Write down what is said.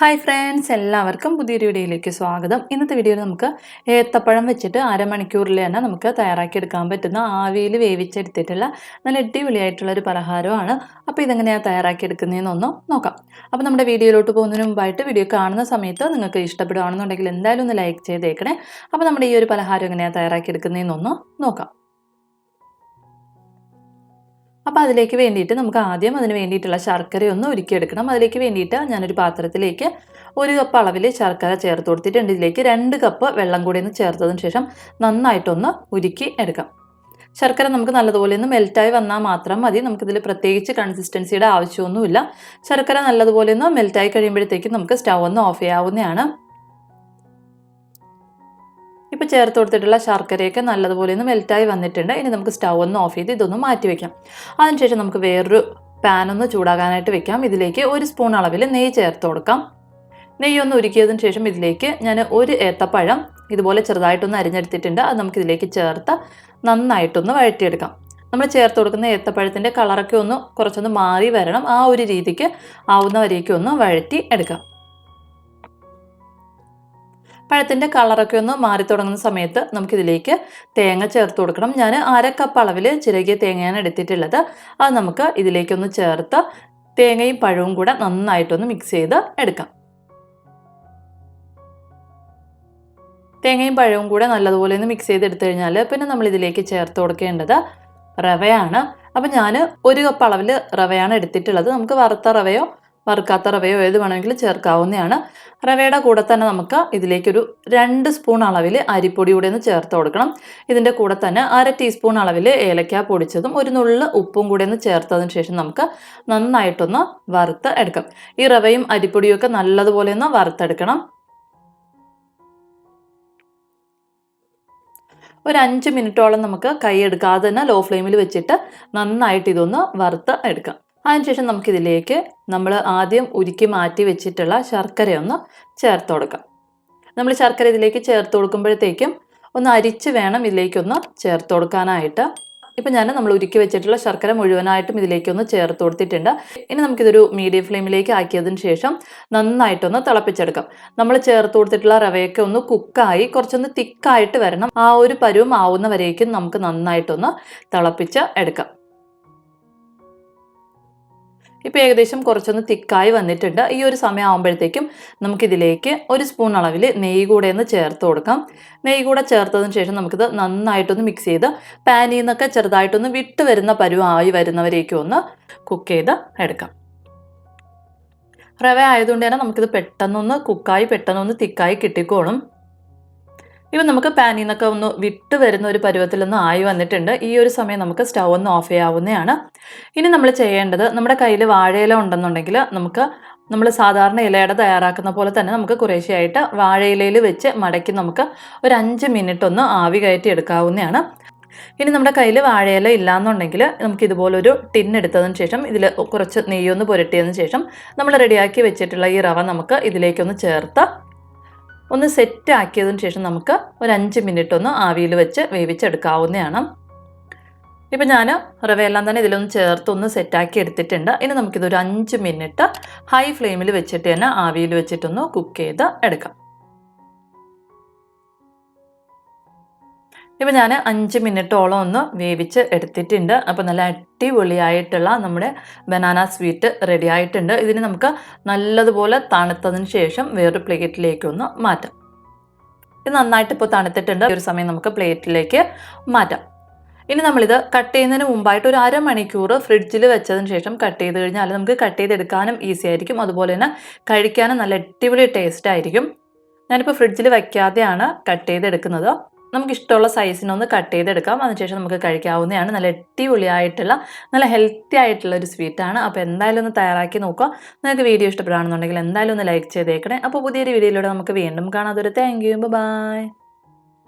Hi friends എല്ലാവർക്കും പുതിയൊരു വീഡിയോയിലേക്ക് സ്വാഗതം. ഇന്നത്തെ വീഡിയോയിൽ നമുക്ക് ഏത്തപ്പഴം വെച്ചിട്ട് അരമണിക്കൂറിൽ തന്നെ നമുക്ക് തയ്യാറാക്കിയെടുക്കാൻ പറ്റുന്ന ആവിയിൽ വേവിച്ചെടുത്തിട്ടുള്ള നല്ല അടിപൊളിയായിട്ടുള്ള ഒരു പലഹാരമാണ്. അപ്പോൾ ഇതെങ്ങനെയാണ് തയ്യാറാക്കിയെടുക്കുന്നതെന്നൊന്ന് നോക്കാം. അപ്പോൾ നമ്മുടെ വീഡിയോയിലോട്ട് പോകുന്നതിന് മുമ്പായിട്ട് വീഡിയോ കാണുന്ന സമയത്ത് നിങ്ങൾക്ക് ഇഷ്ടപ്പെടുകയാണെന്നുണ്ടെങ്കിൽ എന്തായാലും ഒന്ന് ലൈക്ക് ചെയ്തേക്കണേ. അപ്പോൾ നമ്മുടെ ഈ ഒരു പലഹാരം എങ്ങനെയാണ് തയ്യാറാക്കിയെടുക്കുന്നതെന്നൊന്ന് നോക്കാം. അപ്പോൾ അതിലേക്ക് വേണ്ടിയിട്ട് നമുക്ക് ആദ്യം അതിന് വേണ്ടിയിട്ടുള്ള ശർക്കരയൊന്ന് ഒന്ന് ഉരുക്കിയെടുക്കണം. അതിലേക്ക് വേണ്ടിയിട്ട് ഞാനൊരു പാത്രത്തിലേക്ക് ഒരു കപ്പ് അളവിൽ ശർക്കര ചേർത്ത് കൊടുത്തിട്ടുണ്ട്. ഇതിലേക്ക് രണ്ട് കപ്പ് വെള്ളം കൂടി ഒന്ന് ചേർത്തതിന് ശേഷം നന്നായിട്ടൊന്ന് ഉരുക്കി എടുക്കാം. ശർക്കര നമുക്ക് നല്ലതുപോലെ ഒന്ന് മെൽറ്റായി വന്നാൽ മാത്രം മതി. നമുക്കിതിൽ പ്രത്യേകിച്ച് കൺസിസ്റ്റൻസിയുടെ ആവശ്യമൊന്നുമില്ല. ശർക്കര നല്ലതുപോലെ ഒന്ന് മെൽറ്റായി കഴിയുമ്പോഴത്തേക്കും നമുക്ക് സ്റ്റൗ ഒന്ന് ഓഫ് ചെയ്യാവുന്നതാണ്. ഇപ്പോൾ ചേർത്ത് കൊടുത്തിട്ടുള്ള ശർക്കരയൊക്കെ നല്ലതുപോലെ ഒന്ന് മെൽറ്റായി വന്നിട്ടുണ്ട്. ഇനി നമുക്ക് സ്റ്റൗ ഒന്ന് ഓഫ് ചെയ്ത് ഇതൊന്ന് മാറ്റി വയ്ക്കാം അതിനുശേഷം നമുക്ക് വേറൊരു പാൻ ഒന്ന് ചൂടാകാനായിട്ട് വെക്കാം. ഇതിലേക്ക് ഒരു സ്പൂൺ അളവിൽ നെയ്യ് ചേർത്ത് കൊടുക്കാം. നെയ്യ് ഒന്ന് ഉരുക്കിയതിന് ശേഷം ഇതിലേക്ക് ഞാൻ ഒരു ഏത്തപ്പഴം ഇതുപോലെ ചെറുതായിട്ടൊന്ന് അരിഞ്ഞെടുത്തിട്ടുണ്ട്. അത് നമുക്കിതിലേക്ക് ചേർത്ത് നന്നായിട്ടൊന്ന് വഴറ്റിയെടുക്കാം. നമ്മൾ ചേർത്ത് കൊടുക്കുന്ന ഏത്തപ്പഴത്തിന്റെ കളറൊക്കെ ഒന്ന് കുറച്ചൊന്ന് മാറി വരണം. ആ ഒരു രീതിക്ക് ആവുന്ന വരേക്കും ഒന്ന് വഴറ്റി എടുക്കാം. പഴത്തിന്റെ കളറൊക്കെ ഒന്ന് മാറി തുടങ്ങുന്ന സമയത്ത് നമുക്കിതിലേക്ക് തേങ്ങ ചേർത്ത് കൊടുക്കണം. ഞാൻ അര കപ്പ് അളവിൽ ചിരകിയ തേങ്ങയാണ് എടുത്തിട്ടുള്ളത്. അത് നമുക്ക് ഇതിലേക്കൊന്ന് ചേർത്ത് തേങ്ങയും പഴവും കൂടെ നന്നായിട്ടൊന്ന് മിക്സ് ചെയ്ത് എടുക്കാം. തേങ്ങയും പഴവും കൂടെ നല്ലതുപോലെ ഒന്ന് മിക്സ് ചെയ്ത് എടുത്തു കഴിഞ്ഞാൽ പിന്നെ നമ്മൾ ഇതിലേക്ക് ചേർത്ത് കൊടുക്കേണ്ടത് റവയാണ്. അപ്പം ഞാൻ ഒരു കപ്പ് അളവിൽ റവയാണ് എടുത്തിട്ടുള്ളത്. നമുക്ക് വറുത്ത റവയോ വറുക്കാത്ത റവയോ ഏത് വേണമെങ്കിലും ചേർക്കാവുന്നതാണ്. റവയുടെ കൂടെ തന്നെ നമുക്ക് ഇതിലേക്കൊരു രണ്ട് സ്പൂൺ അളവിൽ അരിപ്പൊടി കൂടെ ഒന്ന് ചേർത്ത് കൊടുക്കണം. ഇതിന്റെ കൂടെ തന്നെ അര ടീസ്പൂൺ അളവിൽ ഏലക്ക പൊടിച്ചതും ഒരു നുള്ളു ഉപ്പും കൂടെ ഒന്ന് ചേർത്തതിന് ശേഷം നമുക്ക് നന്നായിട്ടൊന്ന് വറുത്ത് എടുക്കാം. ഈ റവയും അരിപ്പൊടിയും ഒക്കെ നല്ലതുപോലെ ഒന്ന് വറുത്തെടുക്കണം. ഒരു അഞ്ച് മിനിറ്റോളം നമുക്ക് കൈ എടുക്കാതെ തന്നെ ലോ ഫ്ലെയിമിൽ വെച്ചിട്ട് നന്നായിട്ട് ഇതൊന്ന് വറുത്ത് എടുക്കാം. അതിനുശേഷം നമുക്കിതിലേക്ക് നമ്മൾ ആദ്യം ഉരുക്കി മാറ്റി വെച്ചിട്ടുള്ള ശർക്കരയൊന്ന് ചേർത്ത് കൊടുക്കാം. നമ്മൾ ശർക്കര ഇതിലേക്ക് ചേർത്ത് കൊടുക്കുമ്പോഴത്തേക്കും ഒന്ന് അരിച്ച് വേണം ഇതിലേക്കൊന്ന് ചേർത്ത് കൊടുക്കാനായിട്ട്. ഇപ്പം ഞാൻ നമ്മൾ ഉരുക്കി വെച്ചിട്ടുള്ള ശർക്കര മുഴുവനായിട്ടും ഇതിലേക്കൊന്ന് ചേർത്ത് കൊടുത്തിട്ടുണ്ട്. ഇനി നമുക്കിതൊരു മീഡിയം ഫ്ലെയിമിലേക്ക് ആക്കിയതിന് ശേഷം നന്നായിട്ടൊന്ന് തിളപ്പിച്ചെടുക്കാം. നമ്മൾ ചേർത്ത് കൊടുത്തിട്ടുള്ള റവയൊക്കെ ഒന്ന് കുക്കായി കുറച്ചൊന്ന് തിക്കായിട്ട് വരണം. ആ ഒരു പരുവം ആവുന്ന വരേക്കും നമുക്ക് നന്നായിട്ടൊന്ന് തിളപ്പിച്ച് എടുക്കാം. ഇപ്പോൾ ഏകദേശം കുറച്ചൊന്ന് തിക്കായി വന്നിട്ടുണ്ട്. ഈ ഒരു സമയം ആകുമ്പോഴത്തേക്കും നമുക്കിതിലേക്ക് ഒരു സ്പൂൺ അളവിൽ നെയ്യ് കൂടെ ഒന്ന് ചേർത്ത് കൊടുക്കാം. നെയ്യ് കൂടെ ചേർത്തതിന് ശേഷം നമുക്കിത് നന്നായിട്ടൊന്ന് മിക്സ് ചെയ്ത് പാനിൽ നിന്നൊക്കെ ചെറുതായിട്ടൊന്ന് വിട്ട് വരുന്ന പരുവായി വരുന്നവരേക്കും ഒന്ന് കുക്ക് ചെയ്ത് എടുക്കാം. റവ ആയതുകൊണ്ട് തന്നെ നമുക്കിത് പെട്ടെന്നൊന്ന് കുക്കായി പെട്ടെന്നൊന്ന് തിക്കായി കിട്ടിക്കോളും. ഇവ നമുക്ക് പാനിൽ നിന്നൊക്കെ ഒന്ന് വിട്ട് വരുന്ന ഒരു പരുവത്തിലൊന്ന് ആയി വന്നിട്ടുണ്ട്. ഈ ഒരു സമയം നമുക്ക് സ്റ്റൗ ഒന്ന് ഓഫ് ചെയ്യാവുന്നതാണ്. ഇനി നമ്മൾ ചെയ്യേണ്ടത് നമ്മുടെ കയ്യിൽ വാഴയില ഉണ്ടെന്നുണ്ടെങ്കിൽ നമുക്ക് നമ്മൾ സാധാരണ ഇലയുടെ തയ്യാറാക്കുന്ന പോലെ തന്നെ നമുക്ക് കുറേശ്ശെയായിട്ട് വാഴയിലയിൽ വെച്ച് മടക്കി നമുക്ക് ഒരു അഞ്ച് മിനിറ്റ് ഒന്ന് ആവി കയറ്റി എടുക്കാവുന്നതാണ്. ഇനി നമ്മുടെ കയ്യിൽ വാഴയില ഇല്ലാന്നുണ്ടെങ്കിൽ നമുക്ക് ഇതുപോലൊരു ടിൻ എടുത്തതിന് ശേഷം ഇതിൽ കുറച്ച് നെയ്യൊന്ന് പുരട്ടിയതിന് ശേഷം നമ്മൾ റെഡിയാക്കി വെച്ചിട്ടുള്ള ഈ റവ നമുക്ക് ഇതിലേക്കൊന്ന് ചേർത്ത് ഒന്ന് സെറ്റ് ആക്കിയതിന് ശേഷം നമുക്ക് ഒരു അഞ്ച് മിനിറ്റ് ഒന്ന് ആവിയിൽ വെച്ച് വേവിച്ചെടുക്കാവുന്നതാണ്. ഇപ്പം ഞാൻ റവയെല്ലാം തന്നെ ഇതിലൊന്ന് ചേർത്തൊന്ന് സെറ്റാക്കി എടുത്തിട്ടുണ്ട്. ഇനി നമുക്കിതൊരു അഞ്ച് മിനിറ്റ് ഹൈ ഫ്ലെയിമിൽ വെച്ചിട്ട് തന്നെ ആവിയിൽ വെച്ചിട്ടൊന്ന് കുക്ക് ചെയ്ത് എടുക്കാം. ഇപ്പം ഞാൻ അഞ്ച് മിനിറ്റോളം ഒന്ന് വേവിച്ച് എടുത്തിട്ടുണ്ട്. അപ്പോൾ നല്ല അടിപൊളിയായിട്ടുള്ള നമ്മുടെ ബനാന സ്വീറ്റ് റെഡി ആയിട്ടുണ്ട്. ഇതിന് നമുക്ക് നല്ലതുപോലെ തണുത്തതിന് ശേഷം വേറൊരു പ്ലേറ്റിലേക്ക് ഒന്ന് മാറ്റാം. ഇത് നന്നായിട്ട് ഇപ്പോൾ തണുത്തിട്ടുണ്ട്. ഒരു സമയം നമുക്ക് പ്ലേറ്റിലേക്ക് മാറ്റാം. ഇനി നമ്മളിത് കട്ട് ചെയ്യുന്നതിന് മുമ്പായിട്ട് ഒരു അരമണിക്കൂർ ഫ്രിഡ്ജിൽ വെച്ചതിന് ശേഷം കട്ട് ചെയ്ത് കഴിഞ്ഞാൽ നമുക്ക് കട്ട് ചെയ്തെടുക്കാനും ഈസി ആയിരിക്കും. അതുപോലെ തന്നെ കഴിക്കാനും നല്ല അടിപൊളി ടേസ്റ്റ് ആയിരിക്കും. ഞാനിപ്പോൾ ഫ്രിഡ്ജിൽ വയ്ക്കാതെയാണ് കട്ട് ചെയ്തെടുക്കുന്നത്. നമുക്ക് ഇഷ്ടമുള്ള സൈസിനൊന്ന് കട്ട് ചെയ്തെടുക്കാം. അതിനുശേഷം നമുക്ക് കഴിക്കാവുന്നതാണ്. നല്ല അടിപൊളിയായിട്ടുള്ള നല്ല ഹെൽത്തി ആയിട്ടുള്ള ഒരു സ്വീറ്റാണ് അപ്പോൾ എന്തായാലും ഒന്ന് തയ്യാറാക്കി നോക്കുക. നിങ്ങൾക്ക് വീഡിയോ ഇഷ്ടപ്പെടുകയാണെന്നുണ്ടെങ്കിൽ എന്തായാലും ഒന്ന് ലൈക്ക് ചെയ്തേക്കണേ. അപ്പോൾ പുതിയൊരു വീഡിയോയിലൂടെ നമുക്ക് വീണ്ടും കാണാം. അതൊരു താങ്ക് യു ബൈ